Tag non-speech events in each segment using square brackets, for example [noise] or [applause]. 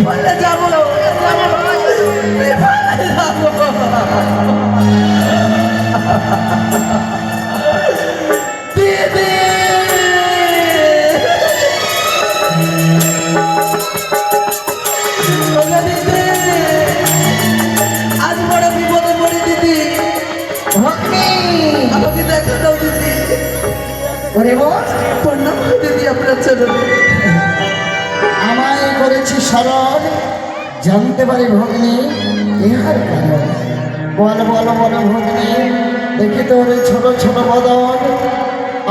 বিফলে যাব বিফলে যাব দিদি আজ বড় বিপদে পড়ি দিদি। ভগ্নি! আমাকে দেখা দাও দিদি। ওরে বস প্রণাম দিদি আপনার চরণে। করেছি স্মরণ জানতে পারি ভগ্নি, ইহার কারণ। বল বল বল ভগ্নি, দেখি তোর ছোট ছোট বদন।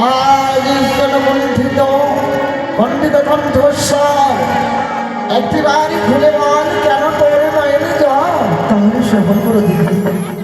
আজ ঈশ্বর মন্ত্রিত পণ্ডিত কণ্ঠস্বর। একটিবারই খুলে বল, কেন তোর নয়নি জল? তাহলে শ্রবণ করো দিদি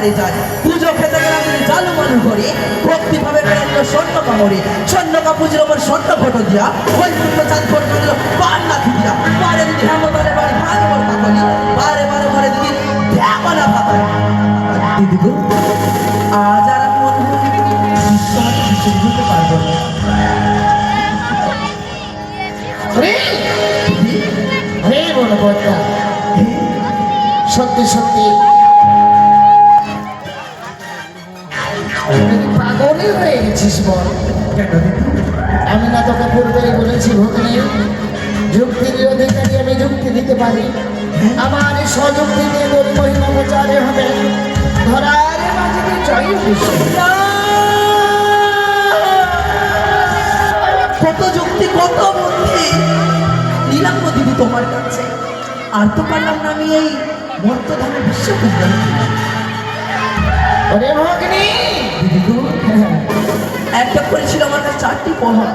ছাড়ে যাই পুজো খেতে গেলাম তিনি জালু মানু করে ভক্তি ভাবে বেড়াইল স্বর্ণ কামড়ে। স্বর্ণ কাপুজের ওপর স্বর্ণ ফটো দিয়া ওই পুত্র চাঁদ ফটো দিল পার না দিয়া পারে দিদি বাড়ি বারে বারে বারে দিদি দিদি গো আজ আর আমি মনে হয় ঈশ্বর কিছু বুঝতে পারব না। সত্যি সত্যি। পাগলই হয়ে গেছিস বল আমি না তোকে পূর্বেই বলেছি ভগ্নি যুক্তির অধিকারী আমি যুক্তি দিতে পারি আমার এই স্বযুক্তি দিয়ে তোর মহিমা প্রচারে হবে ধরার মাঝে জয়। কত যুক্তি কত বুদ্ধি নিলাম দিদি তোমার কাছে আর তো পারলাম না আমি এই মর্তধামে বিশ্ব বিদ্যালয় ওরে ভগ্নি! একটা করে ছিল আমার কাছে চারটি পহর।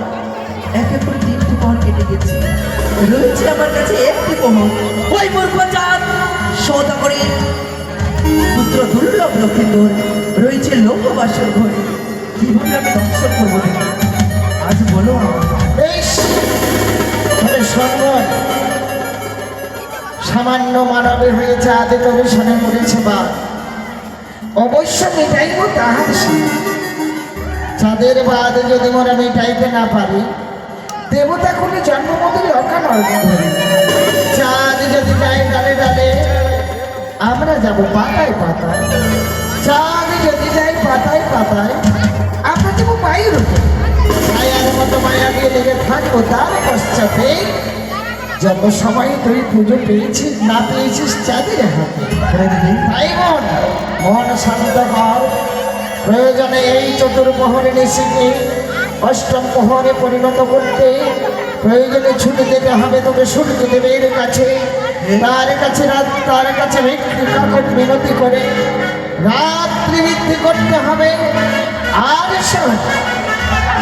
এক করে তিনটি পহর কেটে গেছে রয়েছে আমার কাছে একটি পহর। ওই মূর্খ চাঁদ সৌদা করে। পুত্র দুর্লভ লক্ষ্মীন্দর রয়েছে লৌহবাসর ঘরে। কীভাবে আমি দর্শন করব? আজ বলো সামান্য মানবে হয়েছে আদি তবে শোনে মরেছে বা অবশ্য মেটাইব তাহার চাঁদের বাদ যদি মোরা মেটাইতে না পারি, দেবতা অকাল অর্জন করি চাঁদ যদি যায় ডালে ডালে, আমরা যাব পাতায় পাতায়। চাঁদ যদি যাই পাতায় পাতায়, আমরা যাব পায়ের উপর ছায়ার মতো মায়া দিয়ে লেগে থাকব তার পশ্চাতে। যত সময় তুই পুজো পেয়েছিস, না পেয়েছিস চাঁদের হাতে। তাই মন মন শান্ত কর প্রয়োজনে এই চতুর্মোহরে নিশিকে অষ্টম মোহরে পরিণত করতে। প্রয়োজনে ছুটি যেতে হবে তোকে সূর্যদেবের কাছে। তার কাছে রাত, তার কাছে মিনতি করে। রাত্রি বৃদ্ধি করতে হবে। আর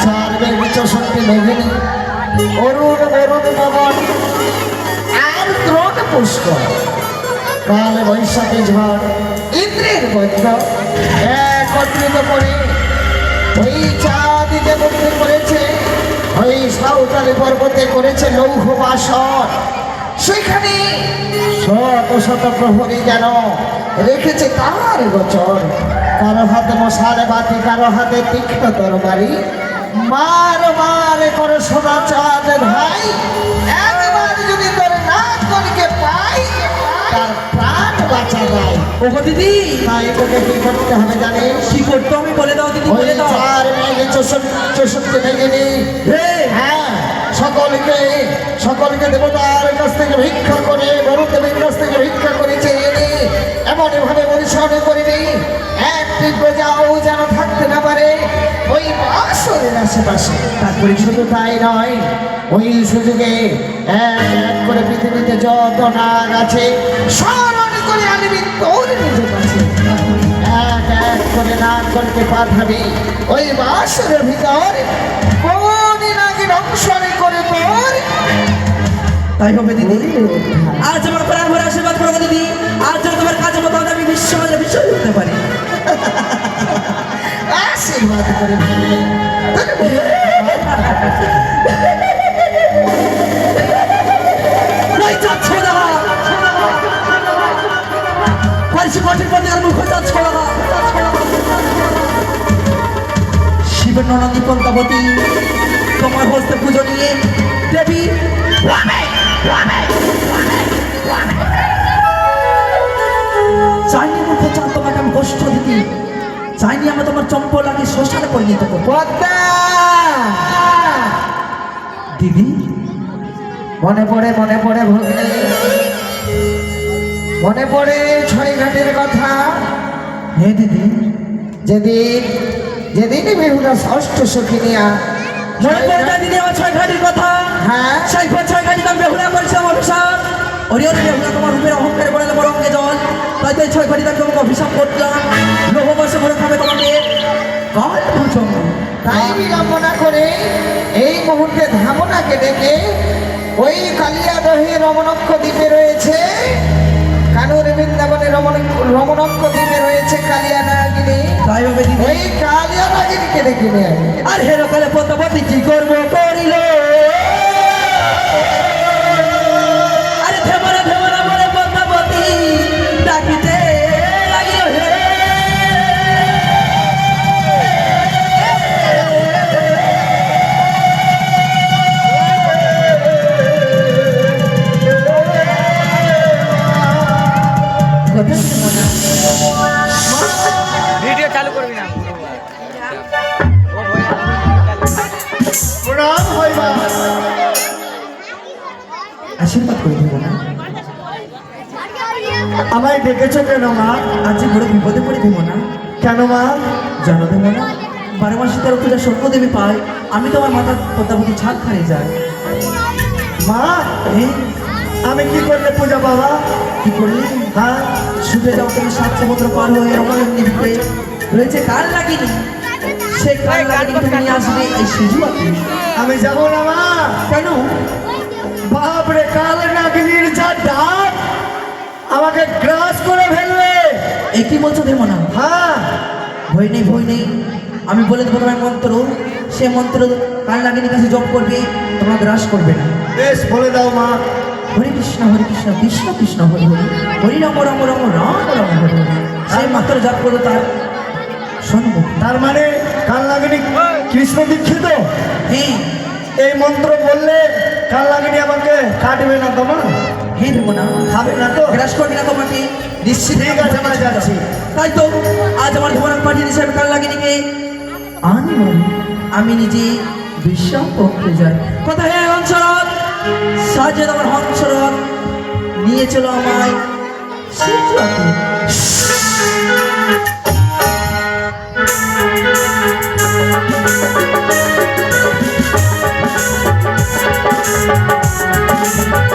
চার বেগ চৌষট্টি অরুণ অরুণ নবন দ্রোণ পুষ্কর কাল বৈশাখী ঝড়। ইন্দ্রের বজ্র। একত্রিত করে। ওই চাঁদ যে মধ্যে করেছে ওই সাঁওতালি পর্বতে করেছে লৌহ বাসন সেখানে শত শত প্রহরী যেন রেখেছে তার গোচর। কারও হাতে মশালে বাতি কারও হাতে তীক্ষ্ণ তরবারি। মার মার করে সোনা চাঁদ ভাই তার প্রাণ বাঁচা যায় ওগো দিদি। তাই তোকে কি করতে হবে জানিস কি করতো আমি বলে দাও দিদি বলে দাও। চার মেঘে মেঘে নেই হ্যাঁ সকলকে সকলকে দেবতার কাছ থেকে ভিক্ষা করে বরুদেবের কাছ থেকে ভিক্ষা করে চেয়ে নে। এমন ভাবে পরিশ্রম করিবি একটি প্রজাও যেন থাকতে আশেপাশে। তারপরে শুধু তাই নয় ওই সুযোগে এক এক করে পৃথিবীতে যত নাগ আছে স্মরণ করে আনবি তোর নিজের কাছে। এক এক করে নাগগণকে পাঠাবি ওই বাসরের ভিতর। কোন নাগের অংশরে করে তোর। তাই হবে দিদি। আজ আমার প্রাণ ভরে আশীর্বাদ করো দিদি। আজ যেন তোমার কাজে মতো আমি বিশ্ব মাঝে বিষয় হতে পারি। [laughs] আশীর্বাদ করে শিবের ননদী পন্তাবতী তোমার হস্তে পুজো নিয়ে দেবী চাইনি মুখ চান তোমাকে আমি কষ্ট দিতে চাইনি আমি তোমার চম্পল লাগে শ্মশানে পরিণত করব। দিদি? মনে পড়ে মনে পড়ে ভগ্নে মনে পড়ে ছয় ঘাটের কথা। হে দিদি। যেদিন যেদিন বেহুলা ষষ্ঠ সখী নিয়া মনে পড়ে দিদি আমার ছয় ঘাটির কথা? হ্যাঁ? সেই পর ছয় ঘাটি আমি বেহুলা করেছিলাম অভিশাপ। ওরে ওরে বেহুলা তোমার রূপের অহংকারে বলে রঙে জল? তাই ছয় ঘাটি আমি তোমাকে অভিশাপ করলাম লোহ বসে ভরে খাবে তোমাকে। কাল ভুজঙ্গ তাই বিড়ম্বনা করে এই মুহূর্তে ধামনাকে ডেকে ওই কালিয়াদহে রমণক্ষ দ্বীপে রয়েছে। কানুর বৃন্দাবনে রমণ- রমণক্ষ দ্বীপে রয়েছে কালিয়া নাগিনী। তাই ওই কালিয়া নাগিনীকে ডেকে নিয়ে। আর হেরো কালে পদ্মাবতী কি করব করিল? আমায় ডেকেছো কেন মা? আজ যে বড় বিপদে পড়ে দেবো না। কেন মা? জানো দেবো না বারো মাসে তেরো পূজা স্বর্গ দেবী পাই আমি তোমার মাতার পদ্মাবতী ছাদ খারে যাই। মা আমি কি করলে পূজা বাবা কি করলি? হ্যাঁ ছুটে যাও তুমি সাত সমুদ্র পার হয়ে রমণের নিভৃতে রয়েছে কাল লাগিনি সে কাল লাগিনি তুমি আসবে এই আপনি আমি যাব না মা। কেন? বাপরে, কাল নাগিনীর যা ডাক আমাকে গ্রাস করে ফেলবে। এ কি বলছো দেবো না? হ্যাঁ। ভয় নেই ভয় নেই। আমি বলে দেবো তোমার মন্ত্র। সে মন্ত্র কাল লাগিনীর কাছে জপ করবে? তোমার গ্রাস করবে না। বেশ বলে দাও মা। হরে কৃষ্ণ হরে কৃষ্ণ কৃষ্ণ কৃষ্ণ হরে হরে। হরি রাম রাম রাম রাম রাম হরে হরে। সেই মন্ত্র জপ করো তার শোনবো তার মানে কাল লাগেনি? কৃষ্ণ দীক্ষিত? হ্যাঁ। এই মন্ত্র বললে কাল লাগেনি আমাকে? কাটবে না তোমার আমরা। তাই তো, আজ আমার ধর্ম পাঠিয়ে হিসাবে কাল লাগিনীকে আনব আমি নিজে বিশ্রাম পক্ষে যাই। কথা হ্যাঁ হংসরথ তোমার হংসরথ নিয়ে চলো আমায়। শিবরাতে কাল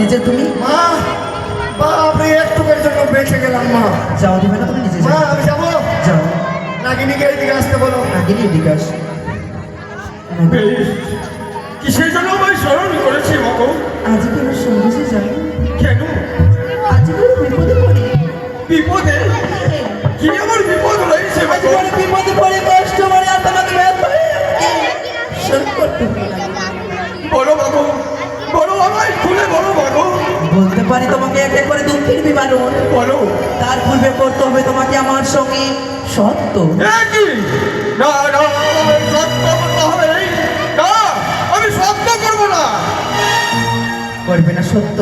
নিজে তুমি মা মা একটুকের জন্য বেঁচে গেলাম মা যাও দিবে না তুমি নিজে মা আমি যাব যাও নাগিনীকে এইদিকে আসতে বলো নাগিনী এদিকে আস কিসের জন্য আমায় স্মরণ করেছি বাবু আজকে আমার সঙ্গে যাও কেন আজকে বিপদে পড়ে বিপদে কি আমার বিপদ রয়েছে বিপদে পড়ে বলো বাবু আমায় খুলে বলো বাবু। বলতে পারি তোমাকে এক এক করে দুঃখের বিবরণ বলো। তার পূর্বে করতে হবে তোমাকে আমার সঙ্গে সত্য। না না সত্য করতে হবে না আমি সত্য করব না। করবে না সত্য।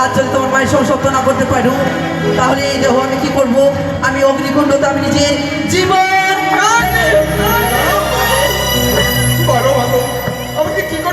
আজ যদি তোমার মায়ের সঙ্গে সত্য না করতে পারো তাহলে এই দেহ আমি কি করব? আমি অগ্নিকুণ্ডতে আমি নিজের জীবন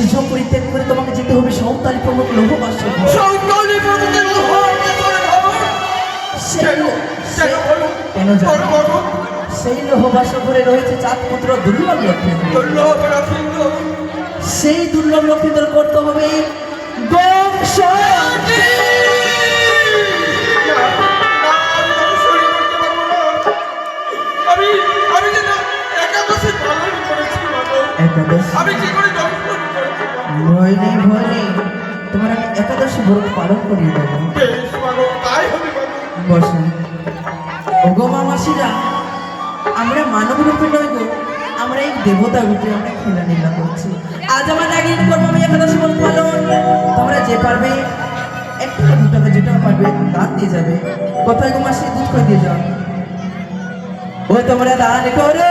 সিংহ পরিত্যাগ করে তোমাকে যেতে হবে সাঁওতালি প্রমুখ লৌহ বাস্য সৌন্দর্য প্রভুকে লোহাকে ধরে ধরো। সেই কেন? কেন বলো? কেন জানো? বলো, বলো। সেই লৌহ করে রয়েছে চাঁদ পুত্র দুর্লভ লক্ষ্মী সেই দুর্লভ লক্ষ্মীদের করতে হবে বংশ আমি কি করে তোমার আমি একাদশী ব্রত পালন করিয়ে দেবো বেশ বাবা তাই হবে বাবা। বসে। ওগো মামাসিরা আমরা মানব রূপে নই গো আমরা এই দেবতা রূপে আমরা খেলা নীলা করছি। আজ আমার নাগিন করব আমি একাদশী ব্রত পালন। তোমরা যে পারবে এক টাকা দু টাকা যেটা পারবে দান দিয়ে যাবে। কোথায় গো মাসি? দুধ করে দিয়ে যাও। ও তোমরা দান করো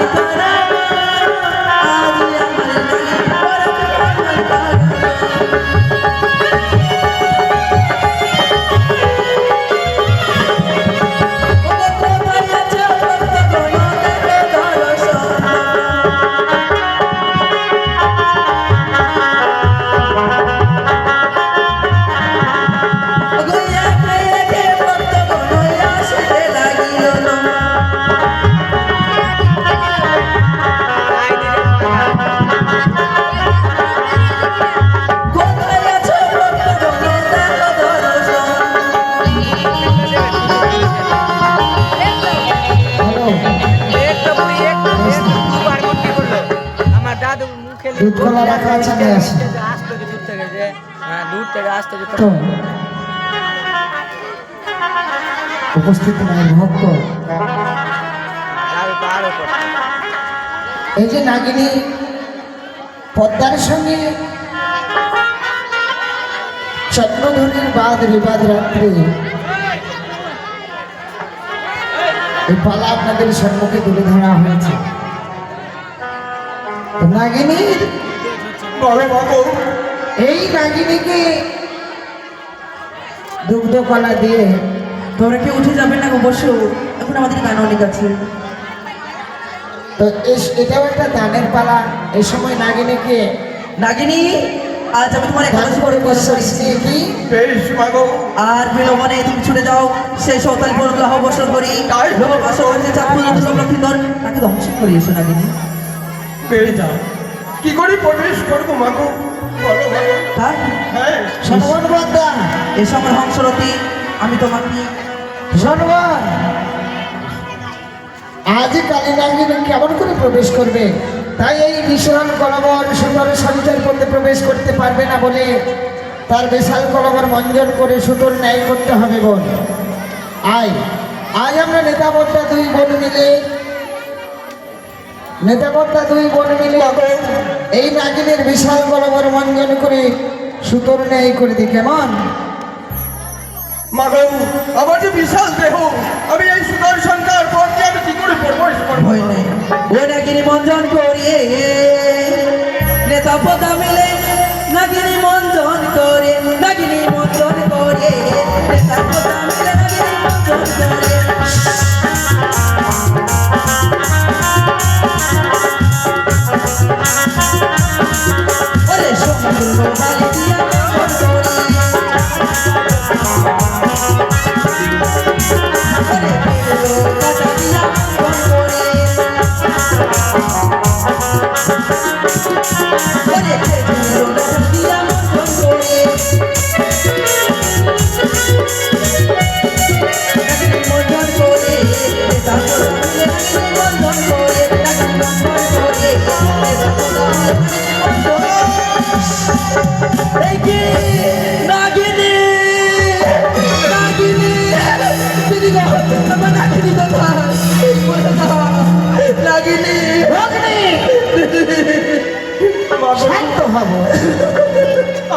দান দুধ কলা রাখা আছে, নিয়ে আসি। উপস্থিত নাই ভক্ত এই যে নাগিনী পদ্মার সঙ্গে চন্দ্রধনির বাদ বিবাদ রাত্রে এই পালা আপনাদের সম্মুখে তুলে ধরা হয়েছে নাগিনীর এই নাগিনীকে দুগ্ধ কলা দিয়ে তোমরা কি উঠে যাবে না বসো এখন আমাদের গান অনেক আছে। তো এটাও একটা দানের পালা। এই সময় নাগিনীকে নাগিনী আজ আমি তোমার দান করে কি আর বিলম্বনে তুমি ছুটে যাও। সেই সৌতালি পর্বত লাহ বসর করি। তাই? লোক পাশে হয়েছে চাঁদপুর লক্ষ্মীধর তাকে ধ্বংস করে এসো নাগিনী বেশ যাও। কি করে প্রবেশ করব মাগো তাই? হ্যাঁ সনমান বদ্দা এসো আমার হংসরতী আমি তোমাকে সনমান আজ কালী নাগিনী কেমন করে প্রবেশ করবে। তাই এই বিশাল কলবর সুন্দর সঞ্চার করতে প্রবেশ করতে পারবে না বলে তার বিশাল কলবর মঞ্জন করে সুতোর ন্যায় করতে হবে বোন আয় আজ আমরা নেতাবদ্ধা দুই বোন মিলে নেতাবদ্ধা দুই বোন মিলে এই নাগিনের বিশাল কলবর মঞ্জন করে সুতোর ন্যায় করে দিই কেমন আমার যে বিশাল দেহ আমি এই সুন্দর সংখ্যার পথকে আমি কি করে প্রবেশ করব নেই। ও নাগিনী মঞ্জন করিয়ে নেতা পদা মিলে নাগিনী মঞ্জন করে নাগিনী মঞ্জন করে নেতা পদা মিলে নাগিনী মঞ্জন করে। সমুদ্র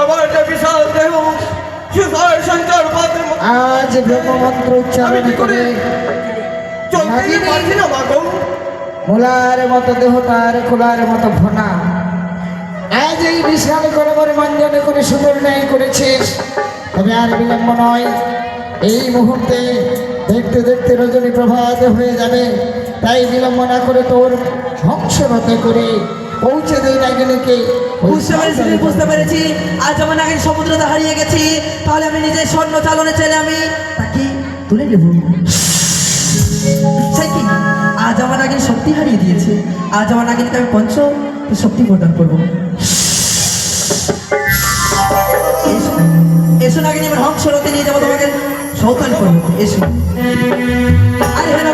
আমার যে বিশাল দেহ আজ ব্রহ্মমন্ত্র উচ্চারণ করে মোলার মতো দেহ তার খোলার মতো ভনা আজ এই বিশাল গরমের মঞ্জনে করে সুন্দর ন্যায় করেছিস। তবে আর বিলম্ব নয়। এই মুহূর্তে দেখতে দেখতে রজনী প্রভাত হয়ে যাবে। তাই বিলম্ব না করে তোর হংসরথে করে। পৌঁছে দেই নাগিনীকে ওই বুঝতে পেরেছি আমি বুঝতে পেরেছি। আজ আমার নাগিন সমুদ্রতে হারিয়ে গেছি। তাহলে আমি নিজের স্বর্ণ চালনে চাইলে আমি। তাকে তুলে নেব। সে কি? আজ আমার নাগিন শক্তি হারিয়ে দিয়েছে। আজ আমার নাগিনকে আমি পঞ্চ শক্তি প্রদান করব। এসো। এসো নাগিন এবার হংসরতে নিয়ে যাব তোমাকে। সৌতান করব এসো। আরে হেন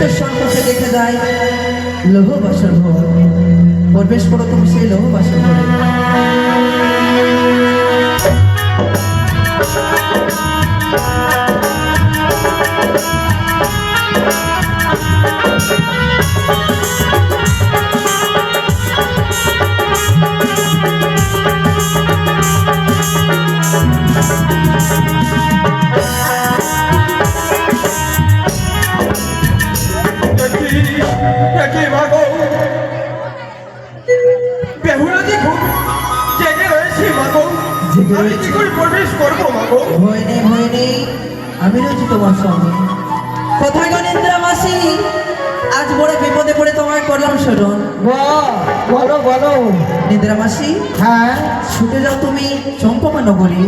এই সম্পর্কে দেখে যায় লৌহ বাসর ভোর প্রবেশ করো তুমি সেই লৌহ বাসর ঘরে ছুটে যাও তুমি চম্পকা নগরী।